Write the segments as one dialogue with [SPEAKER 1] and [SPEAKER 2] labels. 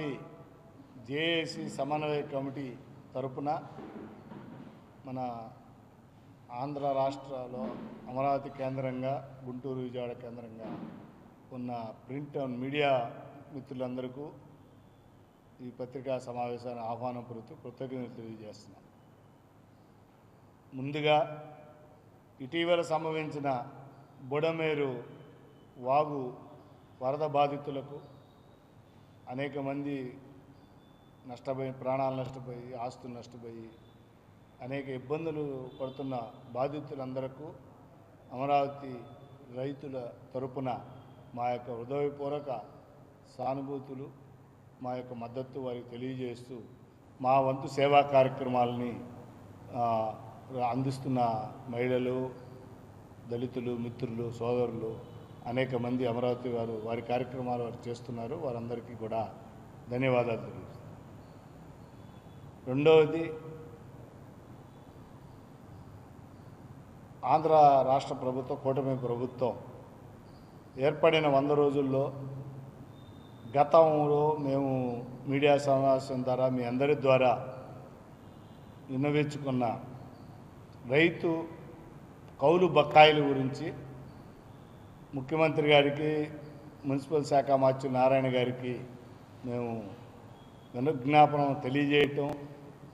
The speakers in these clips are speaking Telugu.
[SPEAKER 1] పార్టీ జేఏసీ సమన్వయ కమిటీ తరపున మన ఆంధ్ర రాష్ట్రాల్లో అమరావతి కేంద్రంగా గుంటూరు విజయవాడ కేంద్రంగా ఉన్న ప్రింట్ అండ్ మీడియా మిత్రులందరికీ ఈ పత్రికా సమావేశాన్ని ఆహ్వానం పొందుతూ కృతజ్ఞతలు తెలియజేస్తున్నాం ముందుగా ఇటీవల సంభవించిన బుడమేరు వాగు వరద బాధితులకు అనేక మంది నష్టపోయి ప్రాణాలు నష్టపోయి ఆస్తులు నష్టపోయి అనేక ఇబ్బందులు పడుతున్న బాధితులందరకు అమరావతి రైతుల తరపున మా యొక్క హృదయపూర్వక సానుభూతులు మా యొక్క మద్దతు వారికి తెలియజేస్తూ మా వంతు సేవా కార్యక్రమాలని అందిస్తున్న మహిళలు దళితులు మిత్రులు సోదరులు అనేక మంది అమరావతి వారు వారి కార్యక్రమాలు వారు చేస్తున్నారు. వారందరికీ కూడా ధన్యవాదాలు తెలియజేస్తాను రెండవది ఆంధ్ర రాష్ట్ర ప్రభుత్వం కూటమి ప్రభుత్వం ఏర్పడిన వంద రోజుల్లో గతంలో మేము మీడియా సమావేశం ద్వారా మీ అందరి ద్వారా విన్నవించుకున్న రైతు కౌలు బకాయిల గురించి ముఖ్యమంత్రి గారికి మున్సిపల్ శాఖ మార్చి నారాయణ గారికి మేము వినుజ్ఞాపనం తెలియజేయటం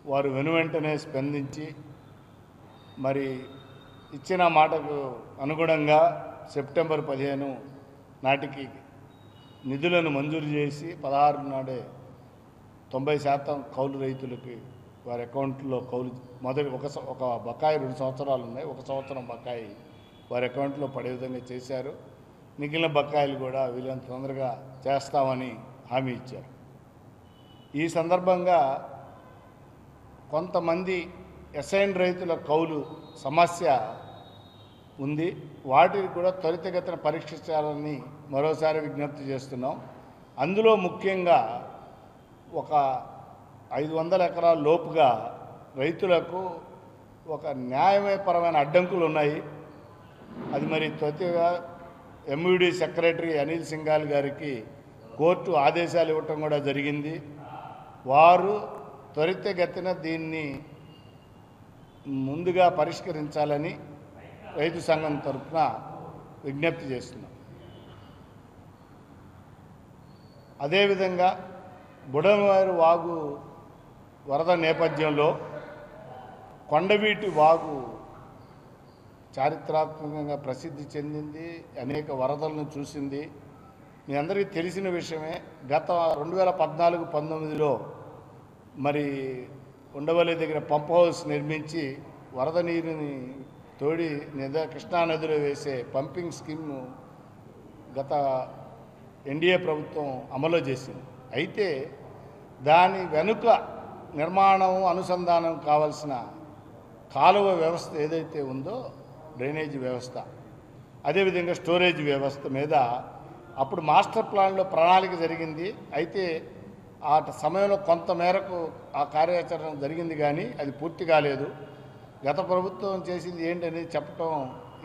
[SPEAKER 1] వారు వెనువెంటనే స్పందించి మరి ఇచ్చిన మాటకు అనుగుణంగా సెప్టెంబర్ పదిహేను నాటికి నిధులను మంజూరు చేసి పదహారు నాడే తొంభై శాతం కౌలు రైతులకి వారి అకౌంట్లో కౌలు మొదటి ఒక ఒక బకాయి రెండు సంవత్సరాలు ఉన్నాయి ఒక సంవత్సరం బకాయి వారి అకౌంట్లో పడే విధంగా చేశారు. మిగిలిన బకాయిలు కూడా వీళ్ళని తొందరగా చేస్తామని హామీ ఇచ్చారు. ఈ సందర్భంగా కొంతమంది ఎస్ఐన్ రైతుల కౌలు సమస్య ఉంది. వాటిని కూడా త్వరితగతిన పరీక్షించాలని మరోసారి విజ్ఞప్తి చేస్తున్నాం. అందులో ముఖ్యంగా ఒక ఐదు వందల ఎకరాల లోపుగా రైతులకు ఒక న్యాయపరమైన అడ్డంకులు ఉన్నాయి. అది మరి త్వరితగా ఎంయూడి సెక్రటరీ అనిల్ సింఘాల్ గారికి కోర్టు ఆదేశాలు ఇవ్వటం కూడా జరిగింది. వారు త్వరితగతిన దీన్ని ముందుగా పరిష్కరించాలని రైతు సంఘం తరఫున విజ్ఞప్తి చేస్తున్నాం. అదేవిధంగా బుడమవారి వాగు వరద నేపథ్యంలో కొండవీటి వాగు చారిత్రాత్మకంగా ప్రసిద్ధి చెందింది అనేక వరదలను చూసింది. మీ అందరికీ తెలిసిన విషయమే గత రెండు వేల పద్నాలుగు పంతొమ్మిదిలో మరి ఉండవల్లి దగ్గర పంప్ హౌస్ నిర్మించి వరద నీరుని తోడి నిద కృష్ణానదిలో వేసే పంపింగ్ స్కీమ్ గత ఎన్డీఏ ప్రభుత్వం అమలు చేసింది. అయితే దాని వెనుక నిర్మాణం అనుసంధానం కావాల్సిన కాలువ వ్యవస్థ ఏదైతే ఉందో డ్రైనేజీ వ్యవస్థ. అదేవిధంగా స్టోరేజ్ వ్యవస్థ మీద అప్పుడు మాస్టర్ ప్లాన్లో ప్రణాళిక జరిగింది. అయితే ఆ సమయంలో కొంత మేరకు ఆ కార్యాచరణ జరిగింది కానీ అది పూర్తి కాలేదు. గత ప్రభుత్వం చేసింది ఏంటనేది చెప్పటం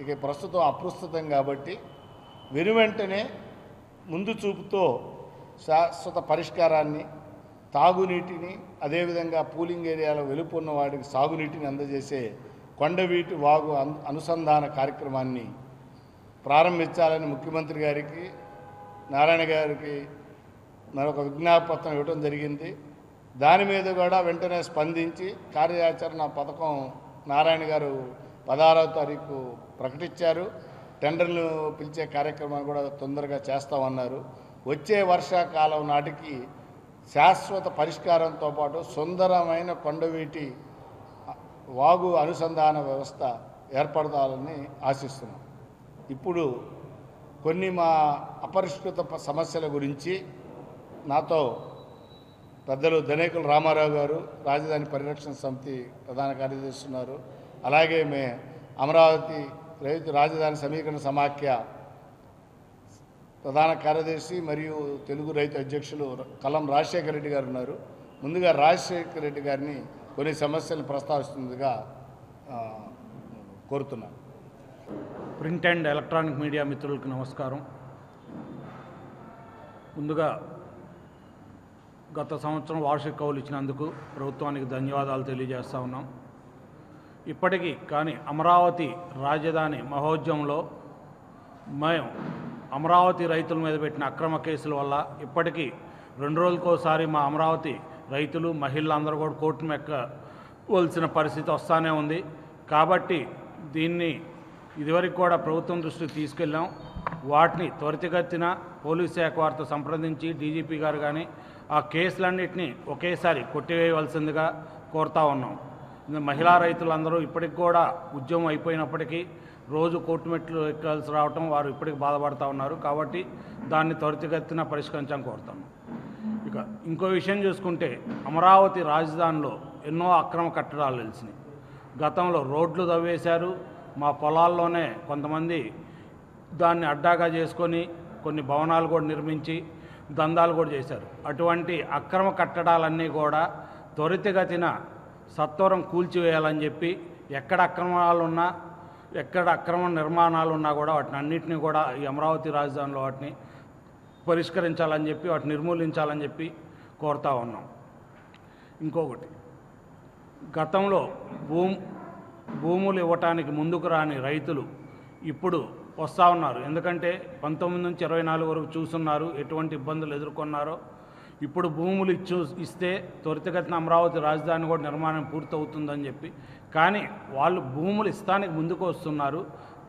[SPEAKER 1] ఇక ప్రస్తుతం అప్రస్తుతం కాబట్టి వెనువెంటనే ముందు చూపుతో శాశ్వత పరిష్కారాన్ని తాగునీటిని అదేవిధంగా పూలింగ్ ఏరియాలో వెలుపున్న వాడికి సాగునీటిని అందజేసే కొండవీటి వాగు అనుసంధాన కార్యక్రమాన్ని ప్రారంభించాలని ముఖ్యమంత్రి గారికి నారాయణ గారికి మరొక విజ్ఞాపత్రం ఇవ్వడం జరిగింది. దాని మీద కూడా వెంటనే స్పందించి కార్యాచరణ పథకం నారాయణ గారు పదహారవ తారీఖు ప్రకటించారు. టెండర్లు పిలిచే కార్యక్రమాన్ని కూడా తొందరగా చేస్తామన్నారు. వచ్చే వర్షాకాలం నాటికి శాశ్వత పరిష్కారంతో పాటు సుందరమైన కొండవీటి వాగు అనుసంధాన వ్యవస్థ ఏర్పడాలని ఆశిస్తున్నాం. ఇప్పుడు కొన్ని మా అపరిష్కృత సమస్యల గురించి నాతో పెద్దలు ధనేకులు రామారావు గారు రాజధాని పరిరక్షణ సమితి ప్రధాన కార్యదర్శి ఉన్నారు. అలాగే మే అమరావతి రైతు రాజధాని సమీకరణ సమాఖ్య ప్రధాన కార్యదర్శి మరియు తెలుగు రైతు అధ్యక్షులు కలం రాజశేఖర రెడ్డి గారు ఉన్నారు. ముందుగా రాజశేఖర రెడ్డి గారిని కొన్ని సమస్యలు ప్రస్తావిస్తుందిగా కోరుతున్నాను
[SPEAKER 2] ప్రింట్ అండ్ ఎలక్ట్రానిక్ మీడియా మిత్రులకు నమస్కారం. ముందుగా గత సంవత్సరం వార్షిక కౌలు ఇచ్చినందుకు ప్రభుత్వానికి ధన్యవాదాలు తెలియజేస్తా ఉన్నాం. ఇప్పటికీ కానీ అమరావతి రాజధాని మహోద్యమంలో మేము అమరావతి రైతుల మీద పెట్టిన అక్రమ కేసుల వల్ల ఇప్పటికీ రెండు రోజులకోసారి మా అమరావతి రైతులు మహిళలందరూ కూడా కోర్టు మెక్కవలసిన పరిస్థితి వస్తూనే ఉంది. కాబట్టి దీన్ని ఇదివరకు కూడా ప్రభుత్వం దృష్టికి తీసుకెళ్ళాం. వాటిని త్వరితగతిన పోలీస్ శాఖ వారితో సంప్రదించి డీజీపీ గారు కానీ ఆ కేసులన్నింటినీ ఒకేసారి కొట్టివేయవలసిందిగా కోరుతా ఉన్నాం. మహిళా రైతులందరూ ఇప్పటికి కూడా ఉద్యమం అయిపోయినప్పటికీ రోజు కోర్టు మెట్లు ఎక్కాల్సి రావటం వారు ఇప్పటికి బాధపడుతూ ఉన్నారు. కాబట్టి దాన్ని త్వరితగతిన పరిష్కరించాలని కోరుతున్నాం ఇక ఇంకో విషయం చూసుకుంటే అమరావతి రాజధానిలో ఎన్నో అక్రమ కట్టడాలు తెలిసినాయి గతంలో రోడ్లు తవ్వేశారు. మా పొలాల్లోనే కొంతమంది దాన్ని అడ్డాగా చేసుకొని కొన్ని భవనాలు కూడా నిర్మించి దందాలు కూడా చేశారు. అటువంటి అక్రమ కట్టడాలన్నీ కూడా త్వరితగతిన సత్వరం కూల్చివేయాలని చెప్పి ఎక్కడ అక్రమాలు ఉన్నా ఎక్కడ అక్రమ నిర్మాణాలు ఉన్నా కూడా వాటిని అన్నింటినీ కూడా ఈ అమరావతి రాజధానిలో వాటిని పరిష్కరించాలని చెప్పి వాటిని నిర్మూలించాలని చెప్పి కోరుతా ఉన్నాం. ఇంకొకటి గతంలో భూమ్ భూములు ఇవ్వటానికి ముందుకు రాని రైతులు ఇప్పుడు వస్తూ ఉన్నారు. ఎందుకంటే పంతొమ్మిది నుంచి ఇరవై నాలుగు వరకు చూస్తున్నారు ఎటువంటి ఇబ్బందులు ఎదుర్కొన్నారో. ఇప్పుడు భూములు ఇచ్చు ఇస్తే త్వరితగతిన అమరావతి రాజధాని కూడా నిర్మాణం పూర్తవుతుందని చెప్పి. కానీ వాళ్ళు భూములు ఇస్తానికి ముందుకు వస్తున్నారు.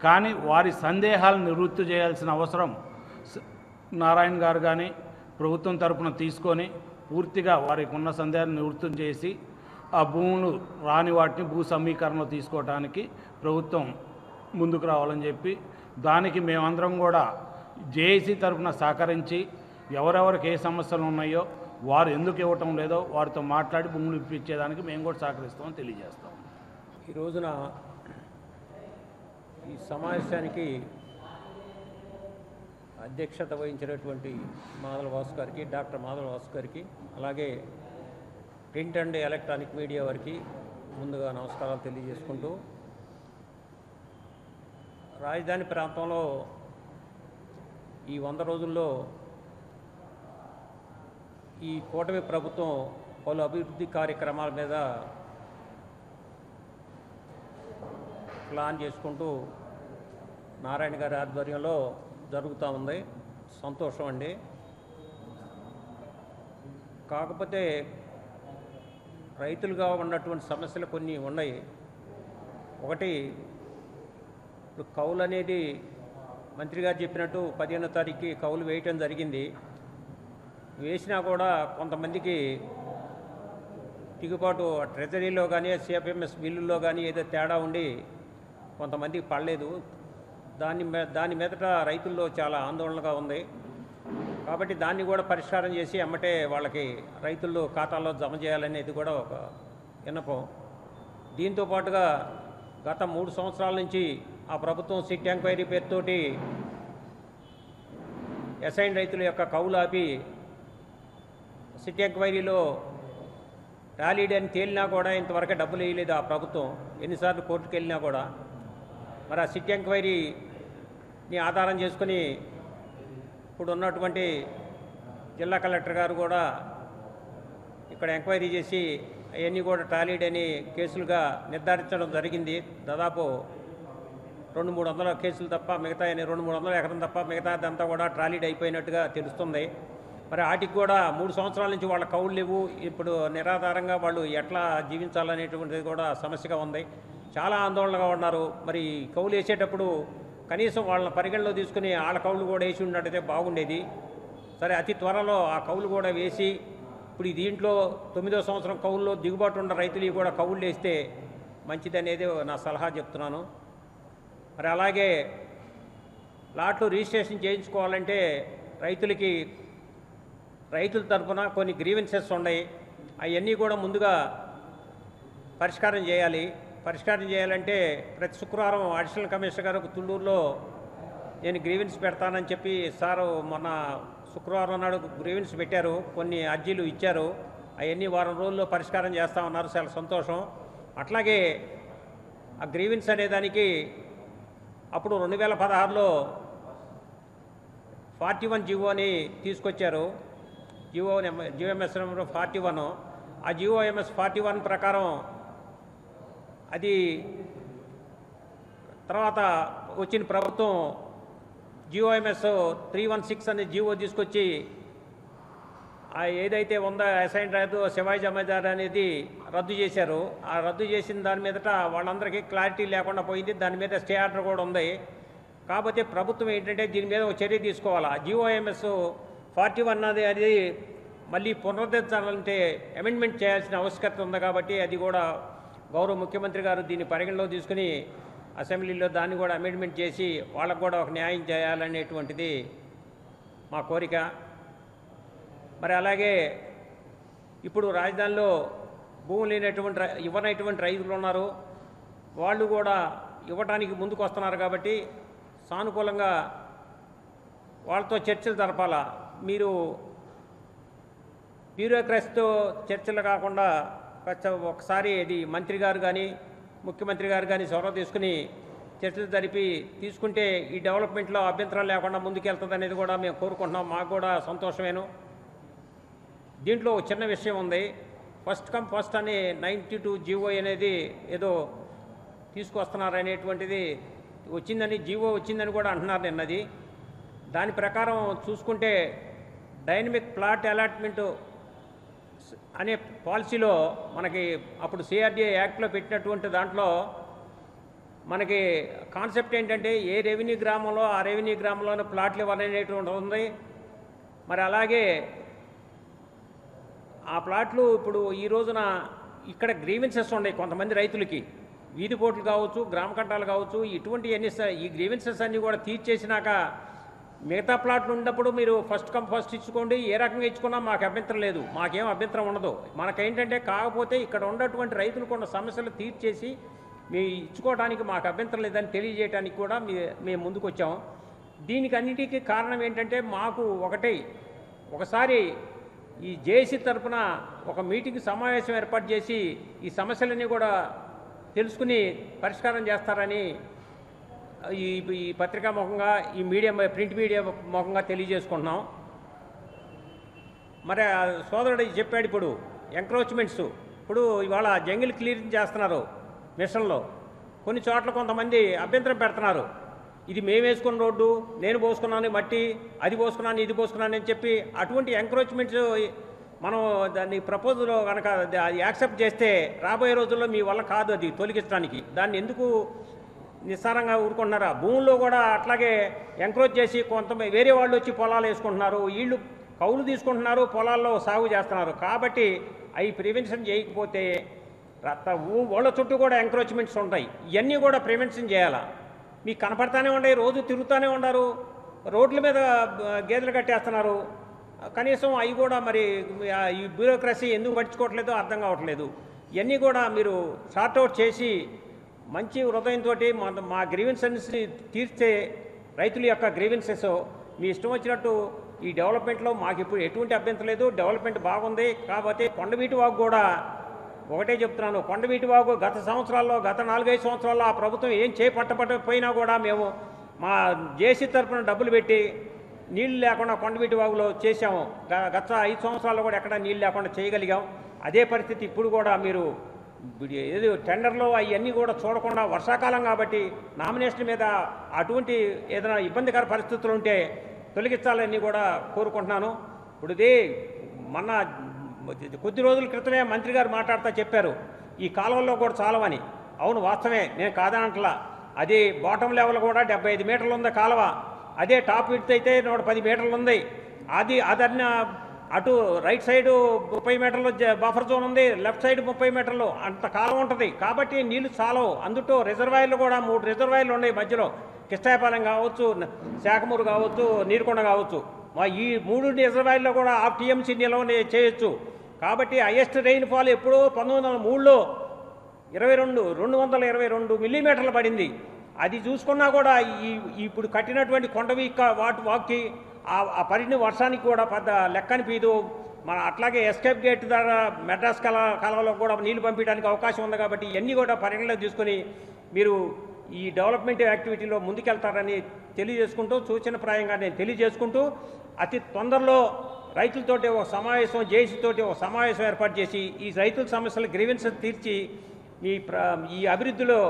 [SPEAKER 2] కానీ వారి సందేహాలను నివృత్తి చేయాల్సిన అవసరం నారాయణ గారు కానీ ప్రభుత్వం తరపున తీసుకొని పూర్తిగా వారికి ఉన్న సందేహాన్ని నివృత్తం చేసి ఆ భూములు రాని వాటిని భూ సమీకరణలో తీసుకోవడానికి ప్రభుత్వం ముందుకు రావాలని చెప్పి దానికి మేమందరం కూడా జేఏసీ తరపున సహకరించి ఎవరెవరికి ఏ సమస్యలు ఉన్నాయో వారు ఎందుకు ఇవ్వటం లేదో వారితో మాట్లాడి భూములు ఇప్పించేదానికి మేము కూడా సహకరిస్తామని తెలియజేస్తాం.
[SPEAKER 3] ఈ రోజున ఈ సమావేశానికి అధ్యక్షత వహించినటువంటి మాధవ వాసు గారికి డాక్టర్ మాధవ వాసు గారికి అలాగే ప్రింట్ అండ్ ఎలక్ట్రానిక్ మీడియా వారికి ముందుగా నమస్కారాలు తెలియజేసుకుంటూ రాజధాని ప్రాంతంలో ఈ వంద రోజుల్లో ఈ కూటమి ప్రభుత్వం పలు అభివృద్ధి కార్యక్రమాల మీద ప్లాన్ చేసుకుంటూ నారాయణ గారి ఆధ్వర్యంలో జరుగుతూ ఉంది. సంతోషం అండి. కాకపోతే రైతులుగా ఉన్నటువంటి సమస్యలు కొన్ని ఉన్నాయి. ఒకటి ఇప్పుడు కౌలు అనేది మంత్రి గారు చెప్పినట్టు పదిహేనో తారీఖుకి కౌలు వేయటం జరిగింది. వేసినా కూడా కొంతమందికి దిగుబాటు ట్రెజరీలో కానీ సిఎఫ్ఎంఎస్ బిల్లుల్లో కానీ ఏదో తేడా ఉండి కొంతమందికి పడలేదు. దాని దాని మీదట రైతుల్లో చాలా ఆందోళనగా ఉంది. కాబట్టి దాన్ని కూడా పరిష్కారం చేసి అమ్మటే వాళ్ళకి రైతుల్లో ఖాతాల్లో జమ చేయాలనేది కూడా ఒక విన్నపం. దీంతో పాటుగా గత మూడు సంవత్సరాల నుంచి ఆ ప్రభుత్వం సిట్ ఎంక్వైరీ పేరుతోటి ఎసైన్ రైతుల యొక్క కౌలు ఆపి సిట్ ఎంక్వైరీలో టాలీడ్ అని తేలినా కూడా ఇంతవరకు డబ్బులు వేయలేదు ఆ ప్రభుత్వం. ఎన్నిసార్లు కోర్టుకు వెళ్ళినా కూడా మరి ఆ సిట్ ఎంక్వైరీని ఆధారం చేసుకుని ఇప్పుడు ఉన్నటువంటి జిల్లా కలెక్టర్ గారు కూడా ఇక్కడ ఎంక్వైరీ చేసి అవన్నీ కూడా టాలీడ్ అని కేసులుగా నిర్ధారించడం జరిగింది. దాదాపు రెండు మూడు వందల కేసులు తప్ప మిగతా రెండు మూడు వందల ఎకరం తప్ప మిగతాదంతా కూడా ట్రాలీడ్ అయిపోయినట్టుగా తెలుస్తుంది. మరి వాటికి కూడా మూడు సంవత్సరాల నుంచి వాళ్ళ కౌలు లేవు. ఇప్పుడు నిరాధారంగా వాళ్ళు ఎట్లా జీవించాలనేటువంటిది కూడా సమస్యగా ఉంది. చాలా ఆందోళనగా ఉన్నారు. మరి కౌలు వేసేటప్పుడు కనీసం వాళ్ళని పరిగణలో తీసుకుని వాళ్ళ కౌలు కూడా వేసి ఉన్నట్టయితే బాగుండేది. సరే అతి త్వరలో ఆ కౌలు కూడా వేసి ఇప్పుడు దీంట్లో తొమ్మిదో సంవత్సరం కౌల్లో దిగుబాటు ఉన్న రైతులు కూడా కౌలు వేస్తే మంచిదనేది నా సలహా చెప్తున్నాను. మరి అలాగే లాట్లు రిజిస్ట్రేషన్ చేయించుకోవాలంటే రైతులకి రైతుల తరఫున కొన్ని గ్రీవెన్సెస్ ఉన్నాయి. అవన్నీ కూడా ముందుగా పరిష్కారం చేయాలి. పరిష్కారం చేయాలంటే ప్రతి శుక్రవారం అడిషనల్ కమిషనర్ గారు తుళ్ళూరులో నేను గ్రీవెన్స్ పెడతానని చెప్పి సారు మొన్న శుక్రవారం నాడు గ్రీవెన్స్ పెట్టారు. కొన్ని అర్జీలు ఇచ్చారు. అవన్నీ వారం రోజుల్లో పరిష్కారం చేస్తామన్నారు చాలా సంతోషం. అట్లాగే ఆ గ్రీవెన్స్ అనేదానికి అప్పుడు రెండు వేల పదహారులో ఫార్టీ వన్ జీవో తీసుకొచ్చారు. GO GOMs number forty one. ఆ జియోఎంఎస్ ఫార్టీ వన్ ప్రకారం అది తర్వాత వచ్చిన ప్రభుత్వం జియోఎంఎస్ త్రీ వన్ సిక్స్ అనే జియో తీసుకొచ్చి ఏదైతే ఉందో అసైన్ రైతు శివాయి జమీదార్ అనేది రద్దు చేశారు. ఆ రద్దు చేసిన దాని మీదట వాళ్ళందరికీ క్లారిటీ లేకుండా పోయింది. దాని మీద స్టే ఆర్డర్ కూడా ఉంది. కాకపోతే ప్రభుత్వం ఏంటంటే దీని మీద ఒక చర్య తీసుకోవాలా? జిఓఎంఎస్ ఫార్టీ వన్ అది అది మళ్ళీ పునరుద్ధరించాలంటే అమెండ్మెంట్ చేయాల్సిన ఆవశ్యకత ఉంది కాబట్టి అది కూడా గౌరవ ముఖ్యమంత్రి గారు దీన్ని పరిగణలో తీసుకుని అసెంబ్లీలో దాన్ని కూడా అమెండ్మెంట్ చేసి వాళ్ళకు కూడా ఒక న్యాయం చేయాలనేటువంటిది మా కోరిక. మరి అలాగే ఇప్పుడు రాజధానిలో భూమి లేనటువంటి ఇవ్వనటువంటి రైతులు ఉన్నారు. వాళ్ళు కూడా ఇవ్వటానికి ముందుకు వస్తున్నారు కాబట్టి సానుకూలంగా వాళ్ళతో చర్చలు జరపాలా? మీరు బ్యూరోక్రసీతో చర్చలు కాకుండా ఒకసారి ఇది మంత్రి గారు కానీ ముఖ్యమంత్రి గారు కానీ చొరవ తీసుకుని చర్చలు జరిపి తీసుకుంటే ఈ డెవలప్మెంట్లో అభ్యంతరం లేకుండా ముందుకెళ్తుంది అనేది కూడా మేము కోరుకుంటున్నాం. మాకు కూడా సంతోషమేను. దీంట్లో చిన్న విషయం ఉంది. ఫస్ట్ కమ్ ఫస్ట్ అని నైంటీ టూ జీవో అనేది ఏదో తీసుకొస్తున్నారు అనేటువంటిది వచ్చిందని జీవో వచ్చిందని కూడా అంటున్నారు నిన్నది. దాని ప్రకారం చూసుకుంటే డైనమిక్ ప్లాట్ అలాట్మెంట్ అనే పాలసీలో మనకి అప్పుడు సిఆర్డీఏ యాక్ట్లో పెట్టినటువంటి దాంట్లో మనకి కాన్సెప్ట్ ఏంటంటే ఏ రెవెన్యూ గ్రామంలో ఆ రెవెన్యూ గ్రామంలోనే ప్లాట్లు ఇవ్వాలనేటువంటి ఉంది. మరి అలాగే ఆ ప్లాట్లు ఇప్పుడు ఈ రోజున ఇక్కడ గ్రీవెన్సెస్ ఉన్నాయి కొంతమంది రైతులకి. వీధి పోట్లు కావచ్చు గ్రామ కట్టాలు కావచ్చు ఇటువంటి అన్ని స- ఈ గ్రీవెన్సెస్ అన్నీ కూడా తీర్చేసినాక మిగతా ప్లాట్లు ఉన్నప్పుడు మీరు ఫస్ట్ కమ్ ఫస్ట్ ఇచ్చుకోండి. ఏ రకంగా ఇచ్చుకున్నా మాకు అభ్యంతరం లేదు. మాకేం అభ్యంతరం ఉండదు. మనకేంటంటే కాకపోతే ఇక్కడ ఉన్నటువంటి రైతులకు ఉన్న సమస్యలు తీర్చేసి మీ ఇచ్చుకోవడానికి మాకు అభ్యంతరం లేదని తెలియజేయడానికి కూడా మీ మేము ముందుకు వచ్చాము. దీనికి అన్నిటికీ కారణం ఏంటంటే మాకు ఒకటే. ఒకసారి ఈ జేసీ తరపున ఒక మీటింగ్ సమావేశం ఏర్పాటు చేసి ఈ సమస్యలన్నీ కూడా తెలుసుకుని పరిష్కారం చేస్తారని ఈ ఈ పత్రికా ముఖంగా ఈ మీడియా ప్రింట్ మీడియా ముఖంగా తెలియజేసుకుంటున్నాం. మరి ఆ సోదరుడు చెప్పాడు ఇప్పుడు ఎంక్రోచ్మెంట్స్ ఇప్పుడు ఇవాళ జంగిల్ క్లియర్ చేస్తున్నారు మిషన్లో. కొన్ని చోట్ల కొంతమంది అభ్యంతరం పెడుతున్నారు. ఇది మేము వేసుకున్న రోడ్డు నేను పోసుకున్నాను మట్టి అది పోసుకున్నాను ఇది పోసుకున్నాను అని చెప్పి అటువంటి ఎంక్రోచ్మెంట్స్ మనం దాన్ని ప్రపోజల్ కనుక అది యాక్సెప్ట్ చేస్తే రాబోయే రోజుల్లో మీ వల్ల కాదు అది తొలగించడానికి. దాన్ని ఎందుకు నిస్సారంగా ఊరుకుంటున్నారా. భూముల్లో కూడా అట్లాగే ఎంక్రోచ్ చేసి కొంత వేరే వాళ్ళు వచ్చి పొలాలు వేసుకుంటున్నారు. వీళ్ళు కౌలు తీసుకుంటున్నారు పొలాల్లో సాగు చేస్తున్నారు. కాబట్టి అవి ప్రివెన్షన్ చేయకపోతే రత్త వాళ్ళ చుట్టూ కూడా ఎంక్రోచ్మెంట్స్ ఉంటాయి. ఇవన్నీ కూడా ప్రివెన్షన్ చేయాలా? మీకు కనపడతానే ఉన్నాయి రోజు తిరుగుతూనే ఉన్నారు రోడ్ల మీద గేదెలు కట్టేస్తున్నారు. కనీసం అవి కూడా మరి ఈ బ్యూరోక్రసీ ఎందుకు పట్టించుకోవట్లేదో అర్థం కావట్లేదు. ఇవన్నీ కూడా మీరు షార్ట్అవుట్ చేసి మంచి హృదయంతో మా మా గ్రీవెన్సెస్ని తీర్చే రైతుల యొక్క గ్రీవెన్సెస్ మీ ఇష్టం వచ్చినట్టు ఈ డెవలప్మెంట్లో మాకు ఇప్పుడు ఎటువంటి అభ్యంతరం లేదు. డెవలప్మెంట్ బాగుంది కాకపోతే కొండవీటి వాగు కూడా ఒకటే చెప్తున్నాను. కొండవీటి వాగు గత సంవత్సరాల్లో గత నాలుగైదు సంవత్సరాల్లో ఆ ప్రభుత్వం ఏం చేపట్టకపోయినా కూడా మేము మా జేసీ తరఫున డబ్బులు పెట్టి నీళ్ళు లేకుండా కొండవీటి వాగులో చేశాము. గత ఐదు సంవత్సరాల్లో కూడా ఎక్కడ నీళ్ళు లేకుండా చేయగలిగాం. అదే పరిస్థితి ఇప్పుడు కూడా మీరు ఏది టెండర్లో అవన్నీ కూడా చూడకుండా వర్షాకాలం కాబట్టి నామినేషన్ మీద అటువంటి ఏదైనా ఇబ్బందికర పరిస్థితులు ఉంటే తొలగించాలని కూడా కోరుకుంటున్నాను. ఇప్పుడు ఇది మొన్న కొద్ది రోజుల క్రితమే మంత్రి గారు మాట్లాడుతూ చెప్పారు ఈ కాలువల్లో కూడా చాలవని. అవును వాస్తవమే నేను కాదనట్లా. అది బాటం లెవెల్ కూడా డెబ్బై ఐదు మీటర్లు ఉంది కాలువ. అదే టాప్ విడ్త్ అయితే నూట పది మీటర్లు ఉంది. అది అదన్న అటు రైట్ సైడ్ ముప్పై మీటర్లు జ- బఫర్ జోన్ ఉంది లెఫ్ట్ సైడ్ ముప్పై మీటర్లు. అంత కాలం ఉంటుంది. కాబట్టి నీళ్ళు చాలవు. అందులో రిజర్వాయర్లు కూడా మూడు రిజర్వాయర్లు ఉన్నాయి మధ్యలో. కిష్టాయపాలెం కావచ్చు శాఖమూరు కావచ్చు నీరుకొండ కావచ్చు. మా ఈ మూడు రిజర్వాయర్లో కూడా ఆ టీఎంసీ నిల్వ చేయొచ్చు. కాబట్టి హైయెస్ట్ రెయిన్ ఫాల్ ఎప్పుడో పంతొమ్మిది వందల మూడులో ఇరవై రెండు రెండు వందల ఇరవై రెండు మిల్లీమీటర్లు పడింది. అది చూసుకున్నా కూడా ఈ ఇప్పుడు కట్టినటువంటి కొండవి వాటి వాక్కి ఆ ఆ పడిన వర్షానికి కూడా పెద్ద లెక్కని పీదు. మన అట్లాగే ఎస్కేప్ గేట్ ద్వారా మెడ్రాస్ కల కాలంలో కూడా నీళ్ళు పంపించడానికి అవకాశం ఉంది కాబట్టి ఇవన్నీ కూడా పరిగణలో తీసుకొని మీరు ఈ డెవలప్మెంట్ యాక్టివిటీలో ముందుకెళ్తారని తెలియజేసుకుంటూ సూచనప్రాయంగా నేను తెలియజేసుకుంటూ అతి తొందరలో రైతులతోటి ఒక సమావేశం జేసీతోటి ఒక సమావేశం ఏర్పాటు చేసి ఈ రైతుల సమస్యల గ్రీవెన్స్ తీర్చి ఈ ప్ర ఈ అభివృద్ధిలో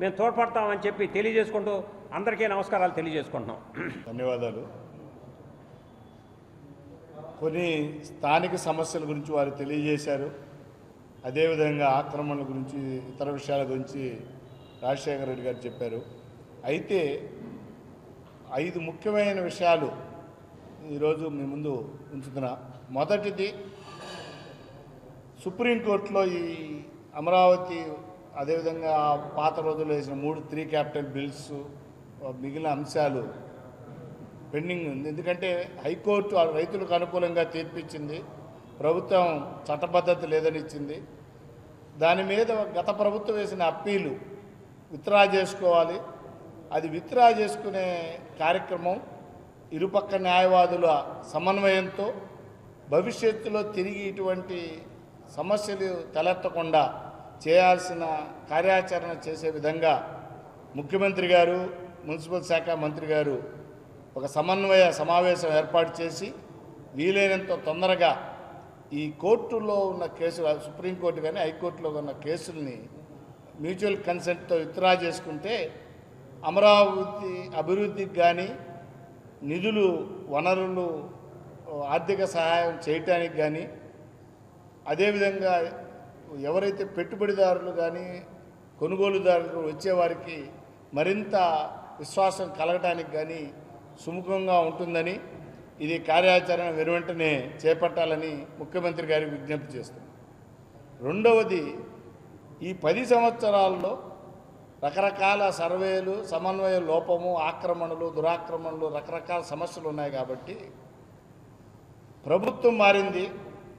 [SPEAKER 3] మేము తోడ్పడతామని చెప్పి తెలియజేసుకుంటూ అందరికీ నమస్కారాలు తెలియజేసుకుంటున్నాం.
[SPEAKER 1] ధన్యవాదాలు. కొన్ని స్థానిక సమస్యల గురించి వారు తెలియజేశారు. అదేవిధంగా ఆక్రమణల గురించి ఇతర విషయాల గురించి రాజశేఖర రెడ్డి గారు చెప్పారు. అయితే ఐదు ముఖ్యమైన విషయాలు ఈరోజు మీ ముందు ఉంచుతున్నా. మొదటిది సుప్రీంకోర్టులో ఈ అమరావతి అదేవిధంగా పాత రోజుల్లో వేసిన మూడు త్రీ క్యాపిటల్ బిల్స్ మిగిలిన అంశాలు పెండింగ్ ఉంది. ఎందుకంటే హైకోర్టు రైతులకు అనుకూలంగా తీర్పిచ్చింది. ప్రభుత్వం చట్టబద్ధత లేదని ఇచ్చింది. దాని మీద గత ప్రభుత్వం వేసిన అప్పీలు విత్డ్రా చేసుకోవాలి. అది విత్డ్రా చేసుకునే కార్యక్రమం ఇరుపక్క న్యాయవాదుల సమన్వయంతో భవిష్యత్తులో తిరిగి ఇటువంటి సమస్యలు తలెత్తకుండా చేయాల్సిన కార్యాచరణ చేసే విధంగా ముఖ్యమంత్రి గారు మున్సిపల్ శాఖ మంత్రి గారు ఒక సమన్వయ సమావేశం ఏర్పాటు చేసి వీలైనంత తొందరగా ఈ కోర్టులో ఉన్న కేసులు సుప్రీంకోర్టు కానీ హైకోర్టులో ఉన్న కేసుల్ని మ్యూచువల్ కన్సెంట్తో విత్డ్రా చేసుకుంటే అమరావతి అభివృద్ధికి కానీ నిధులు వనరులు ఆర్థిక సహాయం చేయటానికి కానీ అదేవిధంగా ఎవరైతే పెట్టుబడిదారులు కానీ కొనుగోలుదారులు వచ్చేవారికి మరింత విశ్వాసం కలగటానికి కానీ సుముఖంగా ఉంటుందని ఇది కార్యాచరణ వెనువెంటనే చేపట్టాలని ముఖ్యమంత్రి గారికి విజ్ఞప్తి చేస్తున్నాం. రెండవది ఈ పది సంవత్సరాల్లో రకరకాల సర్వేలు సమన్వయ లోపము ఆక్రమణలు దురాక్రమణలు రకరకాల సమస్యలు ఉన్నాయి కాబట్టి ప్రభుత్వం మారింది.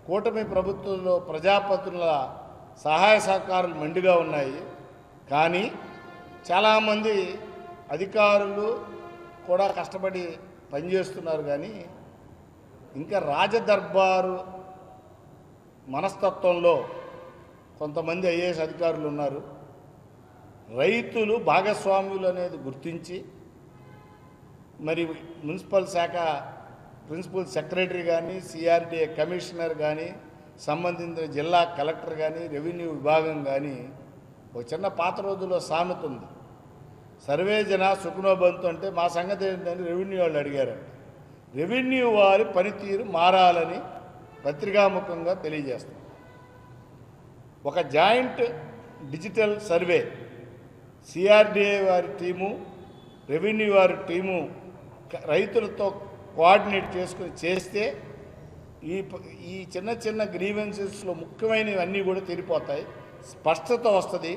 [SPEAKER 1] కూటమి ప్రభుత్వంలో ప్రజాపతుల సహాయ సహకారాలు మెండుగా ఉన్నాయి. కానీ చాలామంది అధికారులు కూడా కష్టపడి పనిచేస్తున్నారు కానీ ఇంకా రాజదర్బారు మనస్తత్వంలో కొంతమంది ఐఏఎస్ అధికారులు ఉన్నారు. రైతులు భాగస్వాములు అనేది గుర్తించి మరి మున్సిపల్ శాఖ ప్రిన్సిపల్ సెక్రటరీ కానీ సిఆర్డీఏ కమిషనర్ కానీ సంబంధించిన జిల్లా కలెక్టర్ కానీ రెవెన్యూ విభాగం కానీ ఒక చిన్న పాత రోజుల్లో సామెత ఉంది. సర్వే జన సుఖనోబంతు అంటే మా సంగతి ఏంటంటే రెవెన్యూ వాళ్ళు అడిగారంట. రెవెన్యూ వారి పనితీరు మారాలని పత్రికాముఖంగా తెలియజేస్తాం ఒక జాయింట్ డిజిటల్ సర్వే సిఆర్డిఏ వారి టీము రెవెన్యూ వారి టీము రైతులతో కోఆర్డినేట్ చేసుకుని చేస్తే ఈ ఈ చిన్న చిన్న గ్రీవెన్సెస్లో ముఖ్యమైనవి అన్నీ కూడా తీరిపోతాయి. స్పష్టత వస్తుంది.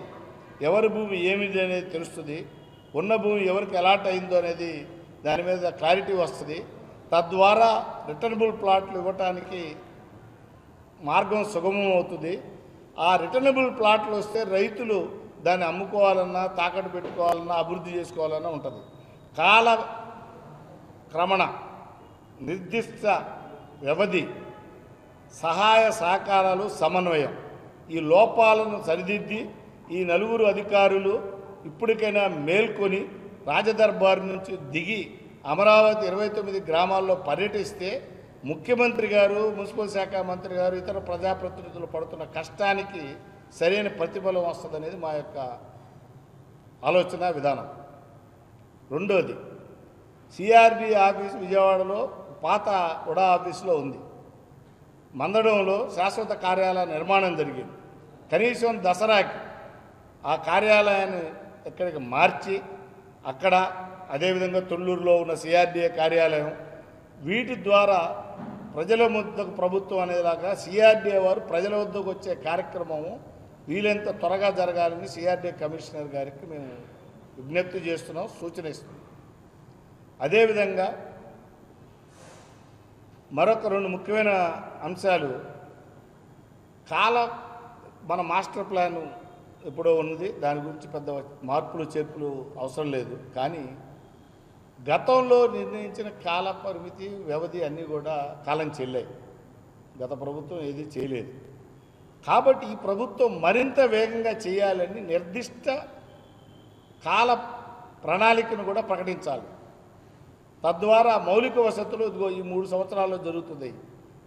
[SPEAKER 1] ఎవరి భూమి ఏమిటి అనేది తెలుస్తుంది. ఉన్న భూమి ఎవరికి అలాట్ అయిందో అనేది దాని మీద క్లారిటీ వస్తుంది. తద్వారా రిటర్నబుల్ ప్లాట్లు ఇవ్వటానికి మార్గం సుగమం అవుతుంది. ఆ రిటర్నబుల్ ప్లాట్లు వస్తే రైతులు దాన్ని అమ్ముకోవాలన్నా తాకట్టు పెట్టుకోవాలన్నా అభివృద్ధి చేసుకోవాలన్నా ఉంటుంది. కాల క్రమణ నిర్దిష్ట వ్యవధి సహాయ సహకారాలు సమన్వయం. ఈ లోపాలను సరిదిద్ది ఈ నలుగురు అధికారులు ఇప్పటికైనా మేల్కొని రాజదర్బారు నుంచి దిగి అమరావతి ఇరవై తొమ్మిది గ్రామాల్లో పర్యటిస్తే ముఖ్యమంత్రి గారు మున్సిపల్ శాఖ మంత్రి గారు ఇతర ప్రజాప్రతినిధులు పడుతున్న కష్టానికి సరైన ప్రతిఫలం వస్తుందనేది మా యొక్క ఆలోచన విధానం. రెండోది సిఆర్డి ఆఫీస్ విజయవాడలో పాత ఉడా ఆఫీసులో ఉంది. మందడంలో శాశ్వత కార్యాలయ నిర్మాణం జరిగింది. కనీసం దసరాకి ఆ కార్యాలయాన్ని ఇక్కడికి మార్చి అక్కడ అదేవిధంగా తొల్లూరులో ఉన్న సిఆర్డీఏ కార్యాలయం. వీటి ద్వారా ప్రజల వద్దకు ప్రభుత్వం అనేలాగా సిఆర్డీఏ వారు ప్రజల వద్దకు వచ్చే కార్యక్రమము వీలెంత త్వరగా జరగాలని సిఆర్డీఏ కమిషనర్ గారికి మేము విజ్ఞప్తి చేస్తున్నాం సూచన ఇస్తున్నాం. అదేవిధంగా మరొక రెండు ముఖ్యమైన అంశాలు. కాల మన మాస్టర్ ప్లాన్ ఎప్పుడో ఉన్నది. దాని గురించి పెద్ద మార్పులు చేర్పులు అవసరం లేదు. కానీ గతంలో నిర్ణయించిన కాల పరిమితి వ్యవధి అన్నీ కూడా కాలం చెల్లాయి. గత ప్రభుత్వం ఏది చేయలేదు. కాబట్టి ఈ ప్రభుత్వం మరింత వేగంగా చేయాలని నిర్దిష్ట కాల ప్రణాళికను కూడా ప్రకటించాలి. తద్వారా మౌలిక వసతులు ఇదిగో ఈ మూడు సంవత్సరాల్లో జరుగుతుంది.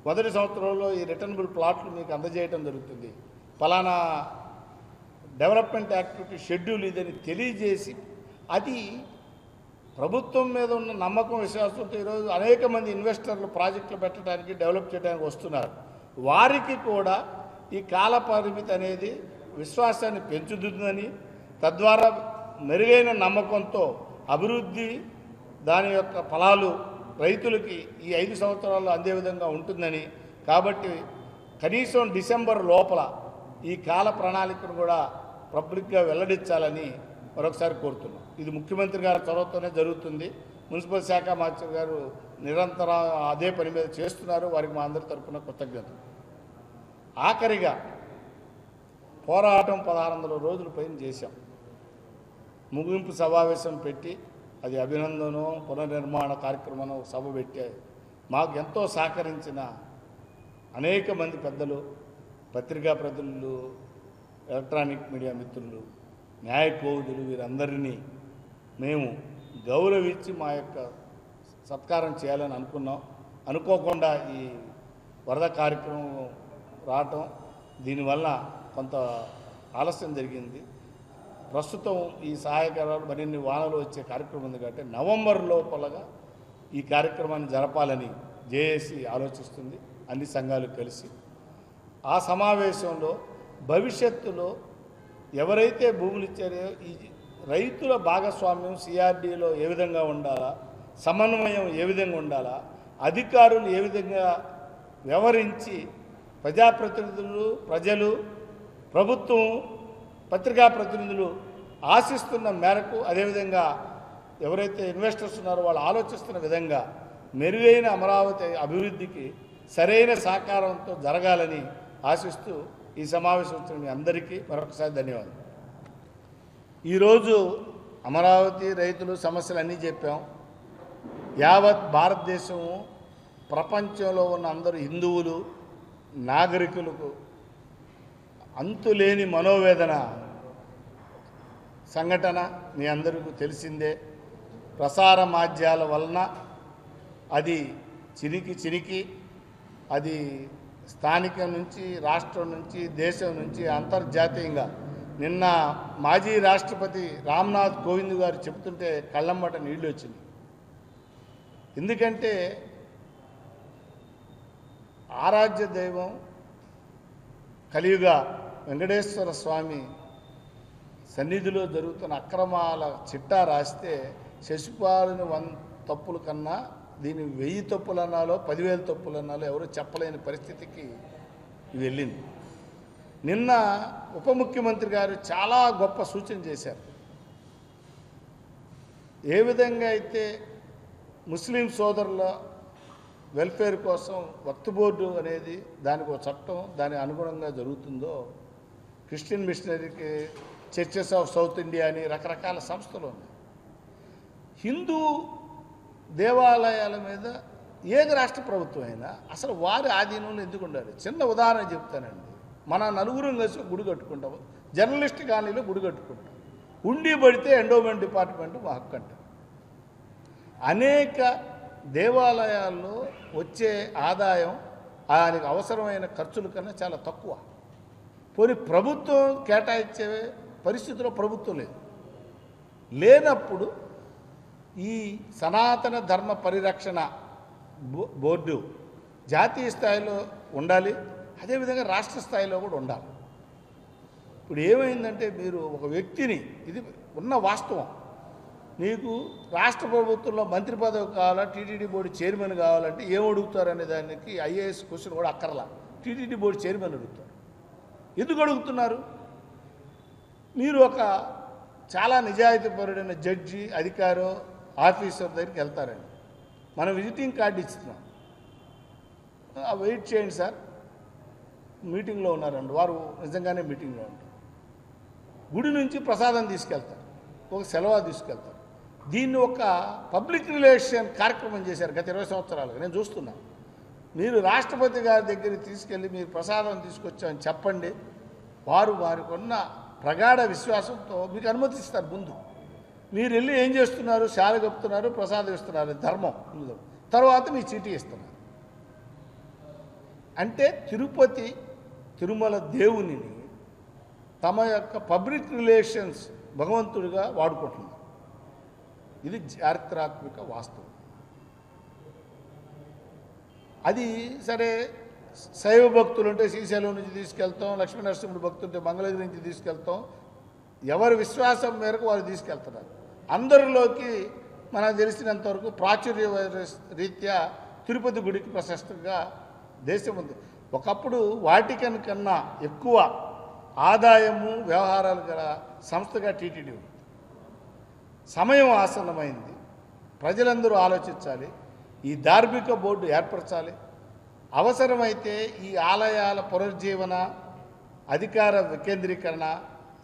[SPEAKER 1] మొదటి సంవత్సరంలో ఈ రిటర్నబుల్ ప్లాట్లు మీకు అందజేయడం జరుగుతుంది. ఫలానా డెవలప్మెంట్ యాక్టివిటీ షెడ్యూల్ ఇదని తెలియజేసి అది ప్రభుత్వం మీద ఉన్న నమ్మకం విశ్వాసంతో ఈరోజు అనేక మంది ఇన్వెస్టర్లు ప్రాజెక్టులు పెట్టడానికి డెవలప్ చేయడానికి వస్తున్నారు. వారికి కూడా ఈ కాల పరిమితి అనేది విశ్వాసాన్ని పెంచుతుందని తద్వారా మెరుగైన నమ్మకంతో అభివృద్ధి దాని యొక్క ఫలాలు రైతులకి ఈ ఐదు సంవత్సరాల్లో అందే విధంగా ఉంటుందని. కాబట్టి కనీసం డిసెంబర్ లోపల ఈ కాల ప్రణాళికను కూడా పబ్లిక్గా వెల్లడించాలని మరొకసారి కోరుతున్నాం. ఇది ముఖ్యమంత్రి గారి చొరవతోనే జరుగుతుంది. మున్సిపల్ శాఖ మాస్టర్ గారు నిరంతరం అదే పని మీద చేస్తున్నారు. వారికి మా అందరి తరఫున కృతజ్ఞతలు. ఆఖరిగా పోరాటం పదహారు వందల రోజుల పైన చేశాం. ముగింపు సమావేశం పెట్టి అది అభినందనం పునర్నిర్మాణ కార్యక్రమం సభ పెట్టే మాకు ఎంతో సహకరించిన అనేక మంది పెద్దలు పత్రికా ప్రతినిధులు ఎలక్ట్రానిక్ మీడియా మిత్రులు న్యాయ కోవిదులు వీరందరినీ మేము గౌరవించి మా యొక్క సత్కారం చేయాలని అనుకున్నాం. అనుకోకుండా ఈ వరద కార్యక్రమం రావటం దీనివల్ల కొంత ఆలస్యం జరిగింది. ప్రస్తుతం ఈ సహాయకరాలు మరిన్ని వానలు వచ్చే కార్యక్రమం ఉంది కాబట్టి నవంబర్ లోపలగా ఈ కార్యక్రమాన్ని జరపాలని జేఏసీ ఆలోచిస్తుంది. అన్ని సంఘాలు కలిసి ఆ సమావేశంలో భవిష్యత్తులో ఎవరైతే భూములు ఇచ్చారో ఈ రైతుల భాగస్వామ్యం సిఆర్డీలో ఏ విధంగా ఉండాలా సమన్వయం ఏ విధంగా ఉండాలా అధికారులు ఏ విధంగా వ్యవహరించి ప్రజాప్రతినిధులు ప్రజలు ప్రభుత్వం పత్రికా ప్రతినిధులు ఆశిస్తున్న మేరకు అదేవిధంగా ఎవరైతే ఇన్వెస్టర్స్ ఉన్నారో వాళ్ళు ఆలోచిస్తున్న విధంగా మెరుగైన అమరావతి అభివృద్ధికి సరైన సహకారంతో జరగాలని ఆశిస్తూ ఈ సమావేశం వచ్చిన మీ అందరికీ మరొకసారి ధన్యవాదాలు. ఈరోజు అమరావతి రైతులు సమస్యలు అన్నీ చెప్పాం. యావత్ భారతదేశము ప్రపంచంలో ఉన్న అందరు హిందువులు నాగరికులకు అంతులేని మనోవేదన సంఘటన మీ అందరికీ తెలిసిందే. ప్రసార మాధ్యాల వలన అది చినికి చినికి అది స్థానికం నుంచి రాష్ట్రం నుంచి దేశం నుంచి అంతర్జాతీయంగా నిన్న మాజీ రాష్ట్రపతి రామ్నాథ్ కోవింద్ గారు చెబుతుంటే కళ్ళమ్మట నీళ్ళు వచ్చింది. ఎందుకంటే ఆరాధ్య దైవం కలియుగ వెంకటేశ్వర స్వామి సన్నిధిలో జరుగుతున్న అక్రమాల చిట్టా రాస్తే శశిపాలుని వన్ తప్పుల కన్నా దీని వెయ్యి తప్పులు అన్నాలో పదివేల తప్పులు అన్నాలో ఎవరు చెప్పలేని పరిస్థితికి వెళ్ళింది. నిన్న ఉప ముఖ్యమంత్రి గారు చాలా గొప్ప సూచన చేశారు. ఏ విధంగా అయితే ముస్లిం సోదరుల వెల్ఫేర్ కోసం వక్త్ బోర్డు అనేది దానికి ఒక చట్టం దాని అనుగుణంగా జరుగుతుందో క్రిస్టియన్ మిషనరీకి చర్చెస్ ఆఫ్ సౌత్ ఇండియా అని రకరకాల సంస్థలు ఉన్నాయి. హిందూ దేవాలయాల మీద ఏది రాష్ట్ర ప్రభుత్వం అయినా అసలు వారి ఆధీనంలో ఎందుకు ఉండాలి? చిన్న ఉదాహరణ చెప్తానండి. మన నలుగురం కలిసి గుడి కట్టుకుంటాం జర్నలిస్ట్ కాలనీలో గుడి కట్టుకుంటాం. ఉండి పడితే ఎండోమెంట్ డిపార్ట్మెంట్ మా హక్కు అంటారు. అనేక దేవాలయాల్లో వచ్చే ఆదాయం దానికి అవసరమైన ఖర్చుల కన్నా చాలా తక్కువ. పోనీ ప్రభుత్వం కేటాయించే పరిస్థితిలో ప్రభుత్వం లేదు. లేనప్పుడు ఈ సనాతన ధర్మ పరిరక్షణ బో- బోర్డు జాతీయ స్థాయిలో ఉండాలి. అదేవిధంగా రాష్ట్ర స్థాయిలో కూడా ఉండాలి. ఇప్పుడు ఏమైందంటే మీరు ఒక వ్యక్తిని ఇది ఉన్న వాస్తవం. నీకు రాష్ట్ర ప్రభుత్వంలో మంత్రి పదవి కావాలా టీటీడీ బోర్డు చైర్మన్ కావాలంటే ఏం అడుగుతారనే దానికి ఐఏఎస్ క్వశ్చన్ కూడా అక్కర్లా. టీటీడీ బోర్డు చైర్మన్ అడుగుతారు. ఎందుకు అడుగుతున్నారు? మీరు ఒక చాలా నిజాయితీపరుడైన జడ్జి అధికారో ఆఫీసర్ దగ్గరికి వెళ్తారండి. మనం విజిటింగ్ కార్డు ఇస్తున్నాం. వెయిట్ చేయండి సార్. మీటింగ్లో ఉన్నారండి. వారు నిజంగానే మీటింగ్లో ఉంటారు. గుడి నుంచి ప్రసాదం తీసుకెళ్తారు. ఒక సెలవు తీసుకెళ్తారు. దీన్ని ఒక పబ్లిక్ రిలేషన్ కార్యక్రమం చేశారు గత ఇరవై సంవత్సరాలుగా. నేను చూస్తున్నాను మీరు రాష్ట్రపతి గారి దగ్గరికి తీసుకెళ్ళి మీరు ప్రసాదం తీసుకొచ్చామని చెప్పండి. వారు వారికి ఉన్న ప్రగాఢ విశ్వాసంతో మీకు అనుమతిస్తారు ముందు. మీరు వెళ్ళి ఏం చేస్తున్నారు? శాల కప్పుతున్నారు ప్రసాదం ఇస్తున్నారు ధర్మం. తర్వాత మీ చీటీ ఇస్తున్నారు. అంటే తిరుపతి తిరుమల దేవునిని తమ యొక్క పబ్లిక్ రిలేషన్స్ భగవంతుడిగా వాడుకుంటున్నారు. ఇది చారిత్రాత్మక వాస్తవం. అది సరే శైవ భక్తులు ఉంటే శ్రీశైలం నుంచి తీసుకెళ్తాం లక్ష్మీనరసింహుడు భక్తుంటే భక్తులు మంగళగిరి నుంచి తీసుకెళ్తాం ఎవరి విశ్వాసం మేరకు వారు తీసుకెళ్తున్నారు. అందరిలోకి మనకు తెలిసినంతవరకు ప్రాచుర్య రీత్యా తిరుపతి గుడికి ప్రశస్తంగా దేశం ఉంది. ఒకప్పుడు వాటికన్ కన్నా ఎక్కువ ఆదాయము వ్యవహారాలు గల సంస్థగా టీటీడీ ఉంది. సమయం ఆసన్నమైంది. ప్రజలందరూ ఆలోచించాలి. ఈ ధార్మిక బోర్డు ఏర్పరచాలి. అవసరమైతే ఈ ఆలయాల పునరుజ్జీవన అధికార వికేంద్రీకరణ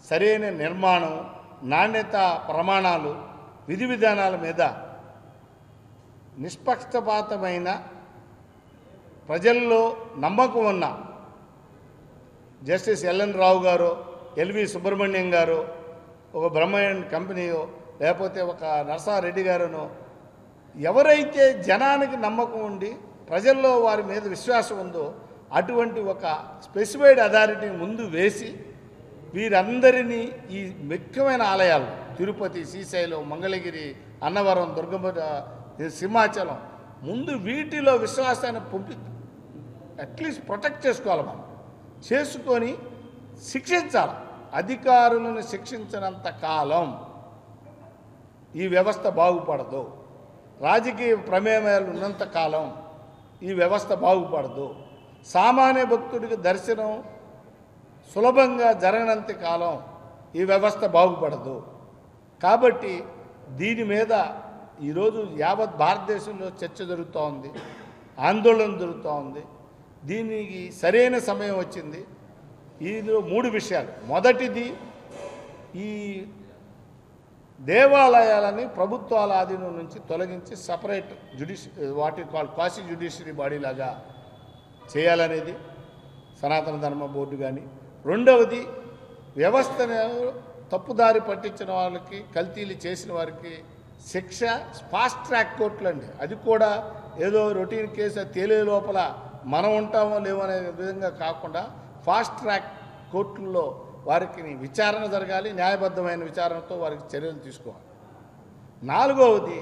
[SPEAKER 1] సరైన నిర్మాణం నాణ్యత ప్రమాణాలు విధి విధానాల మీద నిష్పక్షపాతమైన ప్రజల్లో నమ్మకం ఉన్న జస్టిస్ ఎల్ఎన్ రావు గారు ఎల్వి సుబ్రహ్మణ్యం గారు ఒక బ్రహ్మణ్యం కంపెనీయో లేకపోతే ఒక నరసారెడ్డి గారును ఎవరైతే జనానికి నమ్మకం ఉండి ప్రజల్లో వారి మీద విశ్వాసం ఉందో అటువంటి ఒక స్పెసిఫైడ్ అథారిటీ ముందు వేసి వీరందరినీ ఈ ముఖ్యమైన ఆలయాలు తిరుపతి శ్రీశైలం మంగళగిరి అన్నవరం దుర్గమ సింహాచలం ముందు వీటిలో విశ్వాసాన్ని పంపి అట్లీస్ట్ ప్రొటెక్ట్ చేసుకోవాలి మనం. చేసుకొని శిక్షించాలి. అధికారులను శిక్షించినంత కాలం ఈ వ్యవస్థ బాగుపడదు. రాజకీయ ప్రమేయాలు ఉన్నంత కాలం ఈ వ్యవస్థ బాగుపడదు. సామాన్య భక్తుడికి దర్శనం సులభంగా జరగనంత కాలం ఈ వ్యవస్థ బాగుపడదు. కాబట్టి దీని మీద ఈరోజు యావత్ భారతదేశంలో చర్చ జరుగుతూ ఉంది ఆందోళన జరుగుతూ ఉంది దీనికి సరైన సమయం వచ్చింది. ఇందులో మూడు విషయాలు. మొదటిది ఈ దేవాలయాలని ప్రభుత్వాల ఆధీనం నుంచి తొలగించి సపరేట్ జుడిషి వాటి కాల్ క్వాసి జ్యుడిషియరీ బాడీ లాగా చేయాలనేది సనాతన ధర్మ బోర్డు కానీ రెండవది వ్యవస్థను తప్పుదారి పట్టించిన వాళ్ళకి కల్తీలు చేసిన వారికి శిక్ష ఫాస్ట్ ట్రాక్ కోర్టులు అండి అది కూడా ఏదో రొటీన్ కేసు తేలే లోపల మనం ఉంటామో లేమో అనే విధంగా కాకుండా ఫాస్ట్ ట్రాక్ కోర్టుల్లో వారికి విచారణ జరగాలి న్యాయబద్ధమైన విచారణతో వారికి చర్యలు తీసుకోవాలి. నాలుగవది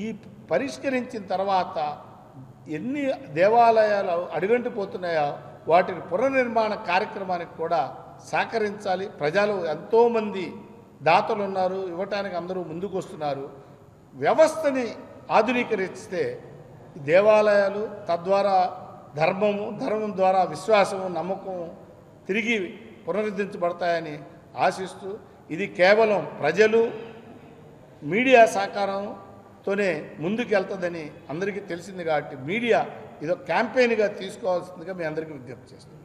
[SPEAKER 1] ఈ పరిష్కరించిన తర్వాత ఎన్ని దేవాలయాలు అడుగంటిపోతున్నాయో వాటిని పునర్నిర్మాణ కార్యక్రమానికి కూడా సహకరించాలి. ప్రజలు ఎంతోమంది దాతలు ఉన్నారు ఇవ్వటానికి అందరూ ముందుకు వస్తున్నారు వ్యవస్థని ఆధునీకరిస్తే దేవాలయాలు తద్వారా ధర్మము ధర్మం ద్వారా విశ్వాసము నమ్మకం తిరిగి పునరుద్ధరించబడతాయని ఆశిస్తూ ఇది కేవలం ప్రజలు మీడియా సహకారంతోనే ముందుకెళ్తుందని అందరికీ తెలిసింది కాబట్టి మీడియా ఇదో క్యాంపెయిన్గా తీసుకోవాల్సిందిగా మీ అందరికీ విజ్ఞప్తి చేస్తున్నాను